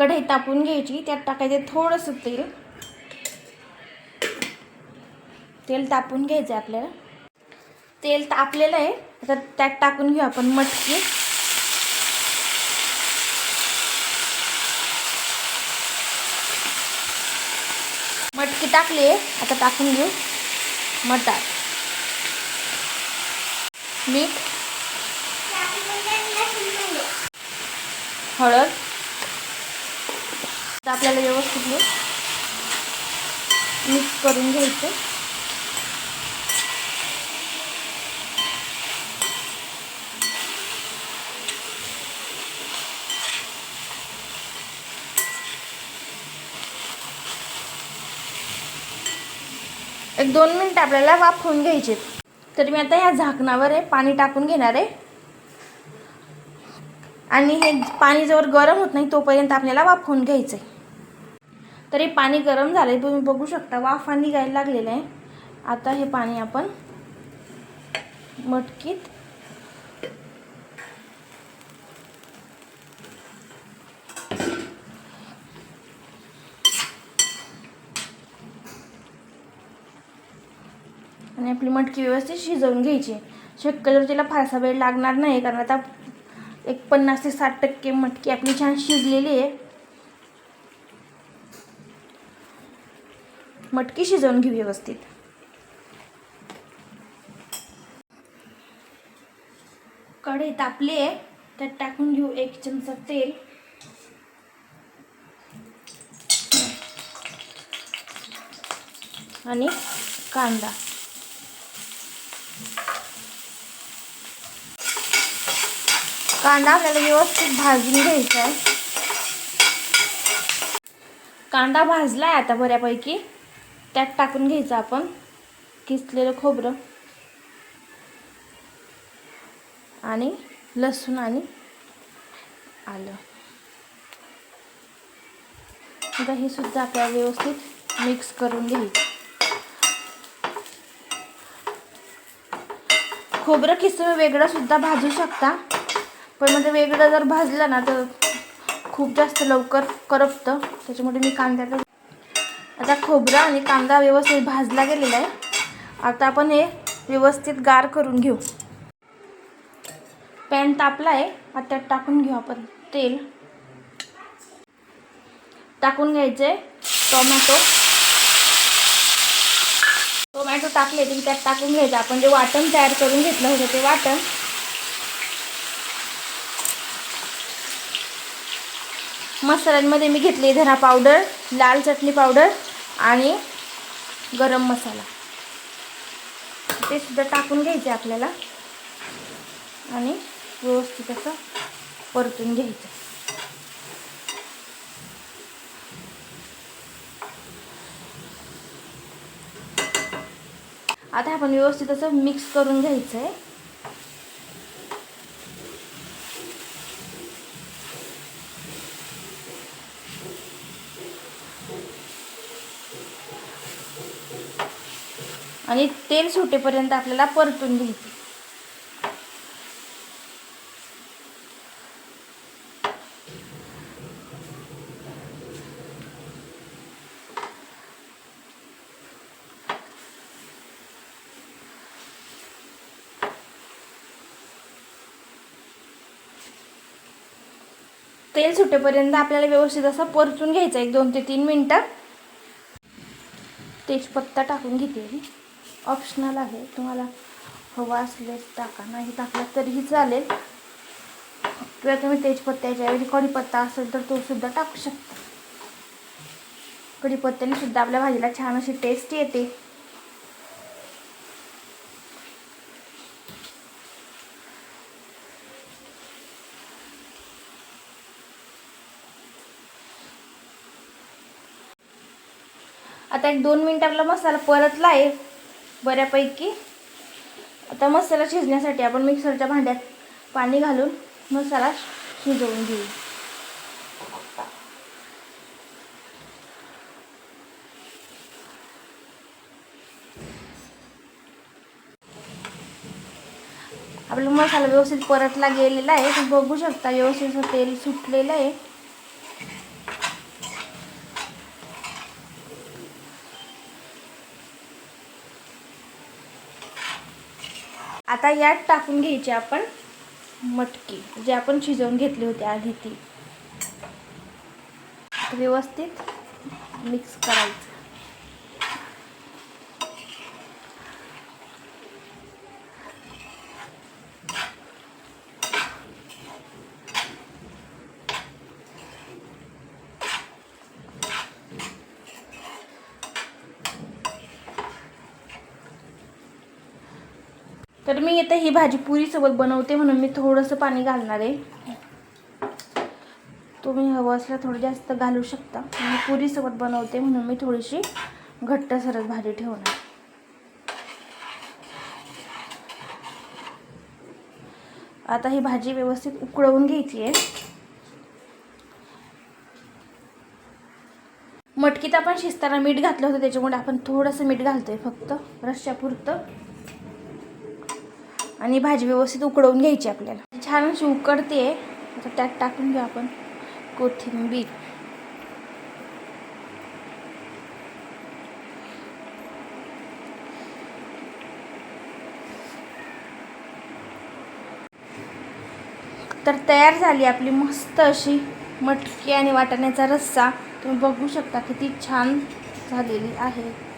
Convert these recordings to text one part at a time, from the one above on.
कढई तापून घ्यायची त्यात टाकायचे थोडंसं तेल. तेल तापून घ्यायचं आहे आपल्याला. तेल तापलेलं आहे आता त्यात टाकून घेऊ आपण मटकी. मटकी टाकली आहे आता टाकून घेऊ. मटार. मीठ. हळद. तर आपल्याला व्यवस्थित हे मिक्स करून घ्यायचं. एक दोन मिनिट आपल्याला वाफवून घ्यायचे. तर मी आता ह्या झाकणावर आहे पाणी टाकून घेणार आहे. आणि हे पाणी जवळ गरम होत नाही तोपर्यंत आपल्याला वाफवून घ्यायचं आहे तर हे पाणी गरम झालं आहे तुम्ही बघू शकता वाफा निघायला लागलेलं आहे. आता हे पाणी आपण मटकीत आणि आपली मटकी व्यवस्थित शिजवून घ्यायची. शक्यतो तिला फारसा वेळ लागणार नाही कारण आता एक पन्नास ते साठ टक्के मटकी आपली छान शिजलेली आहे. मटकी शिजवून घेऊ व्यवस्थित. कढई तापली आहे त्यात टाकून घेऊ एक चमचा तेल. आणि कांदा. कांदा आपल्याला व्यवस्थित भाजून घ्यायचा आहे. कांदा भाजला आहे आता बऱ्यापैकी. त्यात टाकून घ्यायचं आपण. किसलेलं खोबरं. आणि लसूण आणि आलं. आता हे सुद्धा आपल्याला व्यवस्थित मिक्स करून घ्यायचं. खोबरं किसून वेगळं सुद्धा भाजू शकता. पण म्हणजे वेगळं जर भाजलं ना तर खूप जास्त लवकर करपतं. त्याच्यामुळे मी कांद्याला आता खोबरं आणि कांदा व्यवस्थित भाजला गेलेला आहे. आता आपण हे व्यवस्थित गार करून घेऊ. पॅन तापला आहे. आता त्यात टाकून घेऊ आपण तेल. टाकून घ्यायचे टोमॅटो. टोमॅटो टाकले की त्यात टाकून घ्यायचं. आपण जे वाटण तयार करून घेतलं होतं ते वाटण. मसाल्यांमध्ये मी घेतली धना पावडर लाल चटणी पावडर आणि गरम मसाला. ते सुद्धा टाकून घ्यायचे आपल्याला. आणि व्यवस्थित असं परतून घ्यायचं. आता आपण व्यवस्थित असं मिक्स करून घ्यायचं आहे आणि तेल सुटेपर्यंत आपल्याला परतून घ्यायचे. तेल सुटेपर्यंत आपल्याला व्यवस्थित असं परतून घ्यायचं एक दोन ते तीन मिनटं. तेजपत्ता टाकून घेते मी. ऑप्शनल आहे. तुम्हाला हवा असल्यास टाका. नाही टाकला तरीही चालेल. किंवा तुम्ही तेजपत्त्याच्या ऐवजी कढीपत्ता असेल तर तो सुद्धा टाकू शकता. कढीपत्त्याने सुद्धा आपल्या भाजीला छान अशी टेस्ट येते. आता एक दोन मिनिट आपला मसाला परतला आहे बऱ्यापैकी. आता मसाला शिजण्यासाठी आपण मिक्सरच्या भांड्यात पाणी घालून मसाला शिजवून घेऊ. आपला मसाला व्यवस्थित परतला गेलेला आहे. तुम्ही बघू शकता व्यवस्थित तेल सुटलेलं आहे. आता यात टाकून घ्यायची आपण मटकी जे आपण शिजवून घेतली होती आधी ती. व्यवस्थित मिक्स करायचं. तर मी येते ही भाजी पुरीसोबत बनवते म्हणून मी थोडंसं पाणी घालणार आहे. तुम्ही हवं असलं थोडं जास्त घालू शकता. मी पुरीसोबत बनवते म्हणून मी थोडीशी घट्ट सरस भाजी ठेवणार. आता ही भाजी व्यवस्थित उकळवून घ्यायची आहे. मटकीत आपण शिजताना मीठ घातलं होतं त्याच्यामुळे आपण थोडंसं मीठ घालतोय फक्त. रश्श्यापुरतं. आणि भाजी व्यवस्थित उकडवून घ्यायची आपल्याला. छान अशी उकडते. आता त्यात टाकून घेऊ आपण कोथिंबीर. तर तयार झाली आपली मस्त अशी मटकी आणि वाटाण्याचा रस्सा. तुम्ही बघू शकता किती छान झालेली आहे.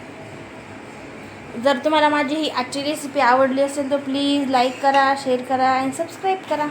जर तुम्हाला माझी ही आजची रेसिपी आवडली असेल तर प्लीज लाईक करा शेअर करा आणि सबस्क्राईब करा.